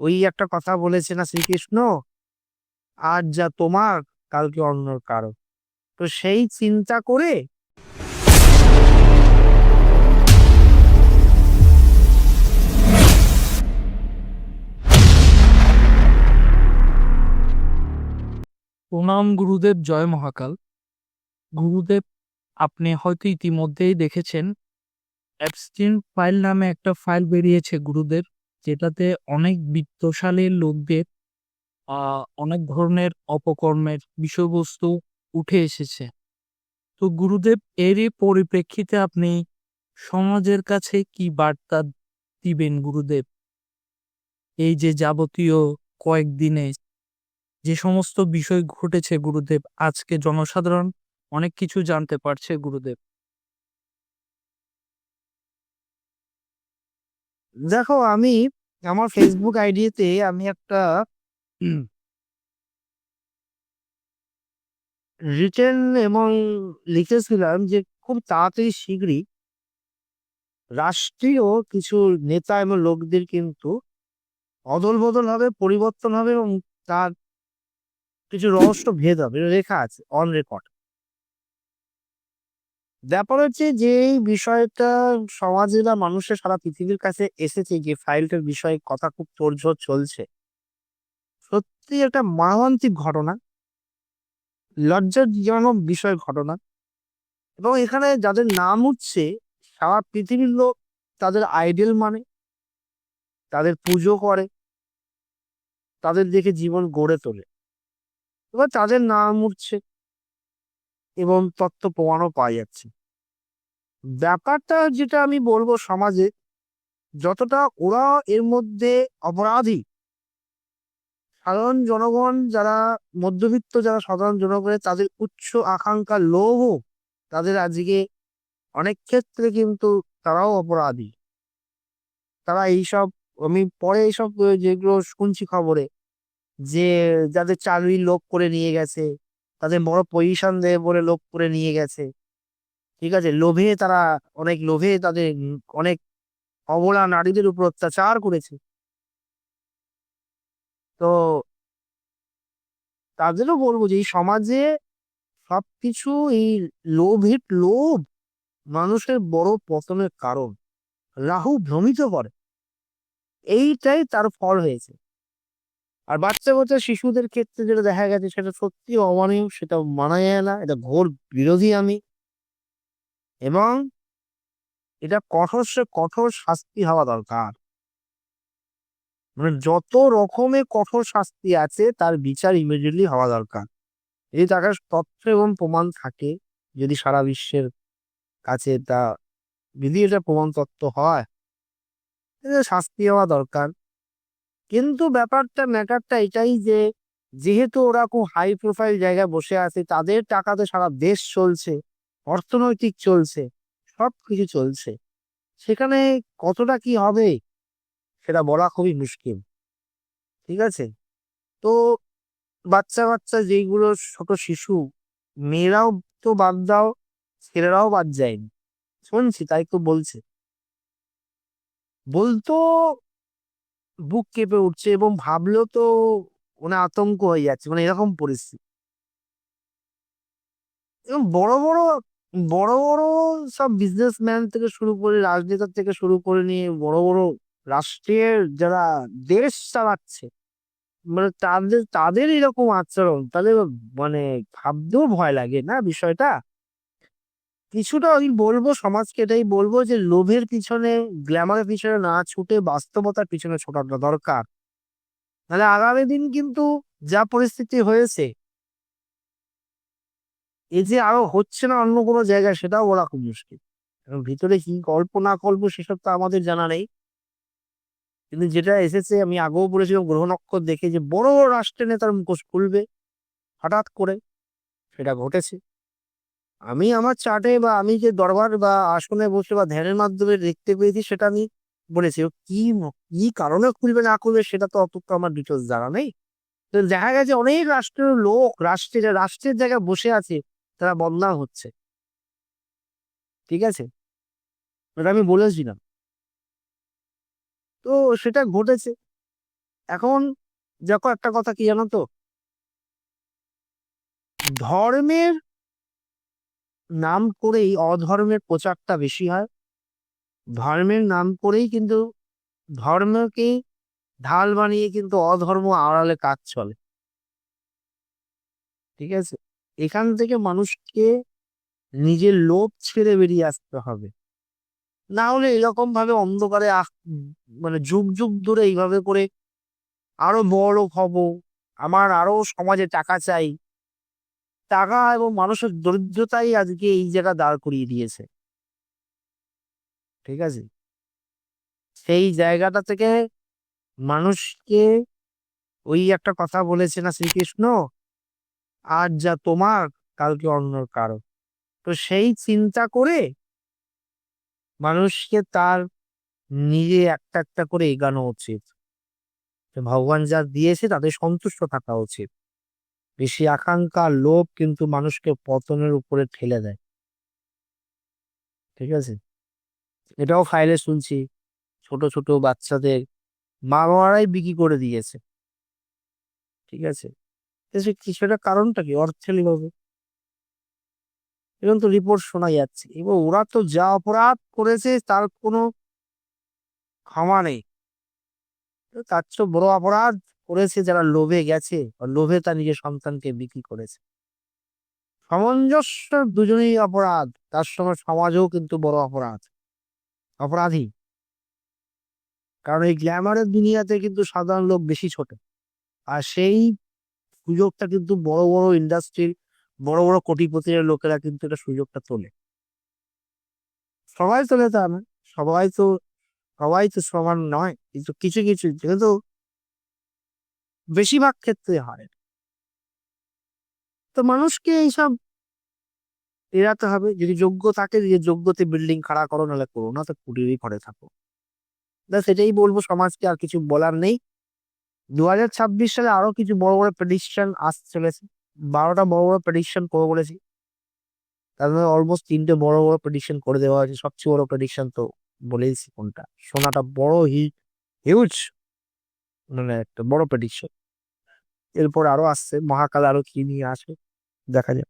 ওই একটা কথা বলেছে না শ্রীকৃষ্ণ? আজ যা তোমার, কালকে অন্য কারও। তো সেই চিন্তা করে প্রণাম গুরুদেব, জয় মহাকাল। গুরুদেব, আপনি হয়তো ইতিমধ্যেই দেখেছেন অ্যাবস্টিন ফাইল নামে একটা ফাইল বেরিয়েছে গুরুদেব। যেটাতে অনেক বিত্তশালী লোকদের অনেক ধরনের অপকর্মের বিষয়বস্তু উঠে এসেছে। তো গুরুদেব এরই পরিপ্রেক্ষিতে আপনি সমাজের কাছে কি বার্তা দিবেন গুরুদেব? এই যে যাবতীয় কয়েকদিনে যে সমস্ত বিষয় ঘটেছে গুরুদেব, আজকে জনসাধারণ অনেক কিছু জানতে পারছে গুরুদেব। দেখো, আমি আমার ফেসবুক আইডিতে আমি একটা রিটেন এবং লিখেছিলাম যে খুব তাড়াতাড়ি শীঘ্রই রাষ্ট্রীয় কিছু নেতা এবং লোকদের কিন্তু অদল বদল হবে, পরিবর্তন হবে এবং তার কিছু রহস্য ভেদ হবে। লেখা আছে অন রেকর্ড ব্যাপার হচ্ছে যে, এই বিষয়টা সমাজে বা মানুষের সারা পৃথিবীর কাছে এসেছে যে, ফাইলটার বিষয়ে কথা খুব তোড়জোড় চলছে। সত্যি একটা মর্মান্তিক ঘটনা। লজ্জাজনক বিষয় ঘটনা। এবং এখানে যাদের নাম উঠছে, সারা পৃথিবীর লোক তাদের আইডেল মানে তাদের পুজো করে, তাদের দেখে জীবন গড়ে তোলে। এবার তাদের নাম উঠছে। এবং তত্ত্ব প্রমাণও পাওয়া যাচ্ছে। ব্যাপারটা যেটা আমি বলব সমাজে, যতটা ওরা এর মধ্যে অপরাধী, সাধারণ জনগণ যারা মধ্যবিত্ত, যারা সাধারণ জনগণের তাদের উচ্চ আকাঙ্ক্ষা লোভ তাদের আজকে অনেক ক্ষেত্রে কিন্তু তারাও অপরাধী। তারা এইসব, আমি পরে এইসব, যেগুলো শুনছি খবরে, যে যাদের চাকরি লোক করে নিয়ে গেছে তাদের বড় পজিশন দেবে বলে লোভ করে নিয়ে গেছে। ঠিক আছে? লোভে তারা অনেক লোভে তাদের অনেক অবলা নারীদের উপর অত্যাচার করেছে। তো তাদেরও বলব যে এই সমাজে সবকিছু এই লোভের লোভ মানুষের বড় পতনের কারণ। রাহু ভ্রমিত করে। এইটাই তার ফল হয়েছে। আর বাচ্চা বাচ্চা শিশুদের ক্ষেত্রে যেটা দেখা গেছে, সেটা সত্যি অমানীয় সেটা মানা যায় না। এটা ঘোর বিরোধী আমি। এবং এটা কঠোর সে কঠোর শাস্তি হওয়া দরকার। মানে যত রকমের কঠোর শাস্তি আছে, তার বিচার ইমিডিয়েটলি হওয়া দরকার। যদি তার তথ্য এবং প্রমাণ থাকে, যদি সারা বিশ্বের কাছে তা, যদি এটা প্রমাণ তত্ত্ব হয় শাস্তি হওয়া দরকার। কিন্তু ব্যাপারটা, ম্যাটারটা এটাই যে, যেহেতু ওরা খুব হাই প্রোফাইল জায়গায় বসে আছে, তাদের টাকাতে সারা দেশ চলছে, অর্থনৈতিক চলছে সব কিছু চলছে। সেখানে কতটা কি হবে, সেটা বলা খুবই মুশকিল। ঠিক আছে? তো বাচ্চা বাচ্চা যেইগুলো ছোট শিশু, মেয়েরাও তো বাদ দাও, ছেলেরাও বাদ যায়নি। শুনছি, তাই তো বলছে। বলতো বুক কেঁপে উঠছে এবং ভাবলেও তো মানে আতঙ্ক হয়ে যাচ্ছে মানে এরকম পরিস্থিতি। এবং বড় বড় বড় বড় সব বিজনেসম্যান থেকে শুরু করে রাজনেতা থেকে শুরু করে নিয়ে বড় বড় রাষ্ট্রের যারা দেশ চালাচ্ছে মানে তাদের তাদের এরকম আচরণ, তাদের মানে ভাবতেও ভয় লাগে না বিষয়টা? কিছুটা আমি বলব সমাজকে এটাই বলব যে লোভের পিছনে গ্ল্যামারের পিছনে না ছুটে বাস্তবতার পিছনে ছোটাটা দরকার। নাহলে আগামী দিন কিন্তু যা পরিস্থিতি হয়েছে, এই যে আরও হচ্ছে না অন্য কোনো জায়গায় সেটাও বলা খুব মুশকিল। এবং ভিতরে কি গল্প না গল্প সেসব তো আমাদের জানা নেই। কিন্তু যেটা এসেছে, আমি আগেও বলেছিলাম, গ্রহ নক্ষত্র দেখে যে বড় রাষ্ট্রের নেতার মুখোশ খুলবে, হঠাৎ করে সেটা ঘটেছে। আমি আমার চার্টে বা আমি যে দরবার বা আসনে বসে বা ধ্যানের মাধ্যমে দেখতে পেয়েছি, সেটা আমি বলেছি। কি কি কারণে খুলবে, না খুলবে, সেটা তো অত তো আমার ডিটেলস জানা নেই। তো দেখা গেছে অনেক রাষ্ট্রের লোক, রাষ্ট্রের রাষ্ট্রের জায়গায় বসে আছে, তারা বদনাম হচ্ছে। ঠিক আছে? এটা আমি বলেছিলাম। তো সেটা ঘটেছে। এখন দেখো একটা কথা কি জানো তো? ধর্মের নাম করেই অধর্মের প্রচারটা বেশি হয়। ধর্মের নাম করেই কিন্তু ধর্মকে ঢাল বানিয়ে কিন্তু অধর্ম আড়ালে কাজ চলে। ঠিক আছে? এখান থেকে মানুষকে নিজের লোভ ছেড়ে বেরিয়ে আসতে হবে। না হলে এরকম ভাবে অন্ধকারে মানে যুগ যুগ ধরে এইভাবে করে আরও বড় হব, আমার আরও সমাজে টাকা চাই টাকা এবং মানুষের দরিদ্রতাই আজকে এই জায়গা দাঁড় করিয়ে দিয়েছে। ঠিক আছে? সেই জায়গাটা থেকে মানুষকে ওই একটা কথা বলেছে না শ্রীকৃষ্ণ? আজ যা তোমার, কালকে অন্যর কারও। তো সেই চিন্তা করে মানুষকে তার নিজে একটা একটা করে এগানো উচিত। ভগবান যা দিয়েছে তাদের সন্তুষ্ট থাকা উচিত। বেশি আকাঙ্ক্ষা, লোভ কিন্তু মানুষকে পতনের উপরে ঠেলে দেয়। ঠিক আছে? এটাও ফাইলে শুনছি। ছোট ছোট বাচ্চাদের মা বাবারাই বিক্রি করে দিয়েছে। ঠিক আছে? সেটা কারণটা কি? অর্থের লোভে। এখন তো রিপোর্ট শোনা যাচ্ছে। এবার ওরা তো যা অপরাধ করেছে, তার কোনো ক্ষমা নেই। তার চেয়ে বড় অপরাধ করেছে, যারা লোভে গেছে লোভে তার নিজের সন্তানকে বিক্রি করেছে। সামঞ্জস্য দুজনেই অপরাধ, তার সঙ্গে সমাজও কিন্তু বড় অপরাধ। অপরাধী। কারণ এই গ্ল্যামারের দুনিয়াতে কিন্তু সাধারণ লোক বেশি ছোট। আর সেই সুযোগটা কিন্তু বড় বড় ইন্ডাস্ট্রির, বড় বড় কোটিপতির লোকেরা কিন্তু এটা সুযোগটা তোলে। সবাই তোলে তা না, সবাই তো সবাই তো সমান নয়, কিন্তু কিছু কিছু। যেহেতু বেশিরভাগ ক্ষেত্রে হয়। তো মানুষকে এইসব এড়াতে হবে। যদি যোগ্য থাকে, যে যোগ্যতে বিল্ডিং খাড়া করো, নাহলে করো না তো কুটিরই ঘরে থাকো। ব্যাস, এটাই বলব সমাজকে, আর কিছু বলার নেই। দু হাজার ছাব্বিশ সালে আরও কিছু বড় বড় প্রেডিকশন আসতে চলেছে। বারোটা বড় বড় প্রেডিকশন করে বলেছি। তার মধ্যে অলমোস্ট তিনটে বড় বড় প্রেডিকশন করে দেওয়া হয়েছে। সবচেয়ে বড় প্রেডিকশন তো বলেইছি কোনটা? সোনাটা বড়, হি হিউজ মানে একটা বড় প্রেডিকশন এরপর আরও আসছে মহাকাল আরও কি নিয়ে আসে দেখা যাক।